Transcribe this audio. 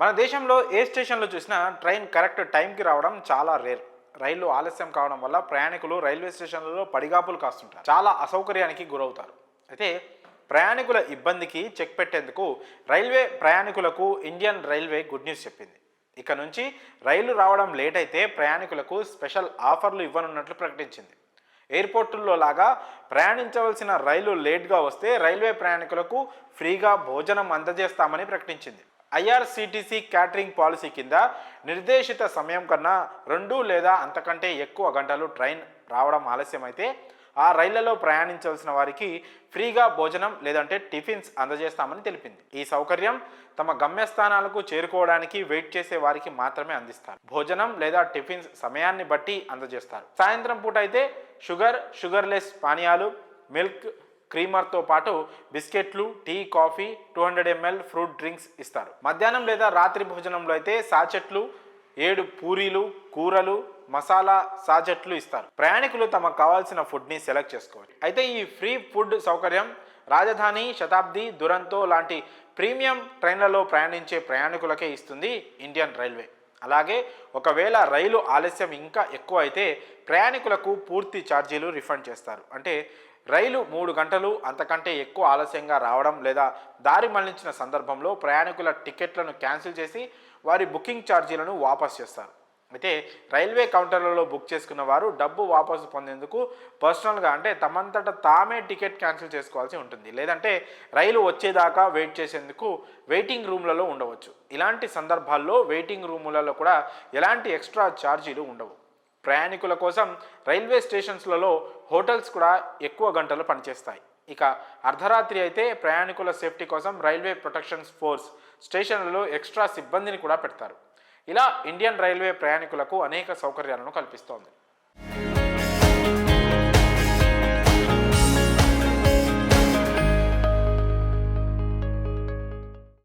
మన దేశంలో ఏ స్టేషన్లో చూసినా ట్రైన్ కరెక్ట్ టైంకి రావడం చాలా రేర్. రైళ్ళు ఆలస్యం కావడం వల్ల ప్రయాణికులు రైల్వే స్టేషన్లలో పడిగాపులు కాస్తుంటారు. చాలా అసౌకర్యానికి గురవుతారు. అయితే ప్రయాణికుల ఇబ్బందికి చెక్ పెట్టేందుకు రైల్వే ప్రయాణికులకు ఇండియన్ రైల్వే గుడ్ న్యూస్ చెప్పింది. ఇక నుంచి రైలు రావడం లేట్ అయితే ప్రయాణికులకు స్పెషల్ ఆఫర్లు ఇవ్వనున్నట్లు ప్రకటించింది. ఎయిర్పోర్టుల్లో లాగా ప్రయాణించవలసిన రైలు లేట్గా వస్తే రైల్వే ప్రయాణికులకు ఫ్రీగా భోజనం అందజేస్తామని ప్రకటించింది. ఐఆర్సీటీసీ క్యాటరింగ్ పాలసీ కింద నిర్దేశిత సమయం కన్నా రెండు లేదా అంతకంటే ఎక్కువ గంటలు ట్రైన్ రావడం ఆలస్యమైతే ఆ రైళ్ళలో ప్రయాణించవలసిన వారికి ఫ్రీగా భోజనం లేదంటే టిఫిన్స్ అందజేస్తామని తెలిపింది. ఈ సౌకర్యం తమ గమ్యస్థానాలకు చేరుకోవడానికి వెయిట్ చేసే వారికి మాత్రమే అందిస్తారు. భోజనం లేదా టిఫిన్స్ సమయాన్ని బట్టి అందజేస్తారు. సాయంత్రం పూట అయితే షుగర్ షుగర్లెస్ పానీయాలు మిల్క్ క్రీమర్తో పాటు బిస్కెట్లు tea coffee two hundred ML fruit drinks ఇస్తారు. మధ్యాహ్నం లేదా రాత్రి భోజనంలో అయితే సాచెట్లు ఏడు పూరీలు కూరలు మసాలా సాజట్లు ఇస్తారు. ప్రయాణికులు తమకు కావాల్సిన ఫుడ్ని సెలెక్ట్ చేసుకోవాలి. అయితే ఈ ఫ్రీ ఫుడ్ సౌకర్యం రాజధాని శతాబ్ది దురంతో లాంటి ప్రీమియం ట్రైన్లలో ప్రయాణించే ప్రయాణికులకే ఇస్తుంది ఇండియన్ రైల్వే అలాగే ఒకవేళ రైలు ఆలస్యం ఇంకా ఎక్కువ అయితే ప్రయాణికులకు పూర్తి ఛార్జీలు రిఫండ్ చేస్తారు. అంటే రైలు మూడు గంటలు అంతకంటే ఎక్కువ ఆలస్యంగా రావడం లేదా దారి మళ్ళించిన సందర్భంలో ప్రయాణికుల టికెట్లను క్యాన్సిల్ చేసి వారి బుకింగ్ ఛార్జీలను వాపస్ చేస్తారు. అయితే రైల్వే కౌంటర్లలో బుక్ చేసుకున్న వారు డబ్బు వాపసు పొందేందుకు పర్సనల్గా అంటే తమంతట తామే టికెట్ క్యాన్సిల్ చేసుకోవాల్సి ఉంటుంది. లేదంటే రైలు వచ్చేదాకా వెయిట్ చేసేందుకు వెయిటింగ్ రూమ్లలో ఉండవచ్చు. ఇలాంటి సందర్భాల్లో వెయిటింగ్ రూములలో కూడా ఎలాంటి ఎక్స్ట్రా ఛార్జీలు ఉండవు. ప్రయాణికుల కోసం రైల్వే స్టేషన్స్లలో హోటల్స్ కూడా ఎక్కువ గంటలు పనిచేస్తాయి. ఇక అర్ధరాత్రి అయితే ప్రయాణికుల సేఫ్టీ కోసం రైల్వే ప్రొటెక్షన్ ఫోర్స్ స్టేషన్లలో ఎక్స్ట్రా సిబ్బందిని కూడా పెడతారు. ఇలా ఇండియన్ రైల్వే ప్రయాణికులకు అనేక సౌకర్యాలను కల్పిస్తోంది.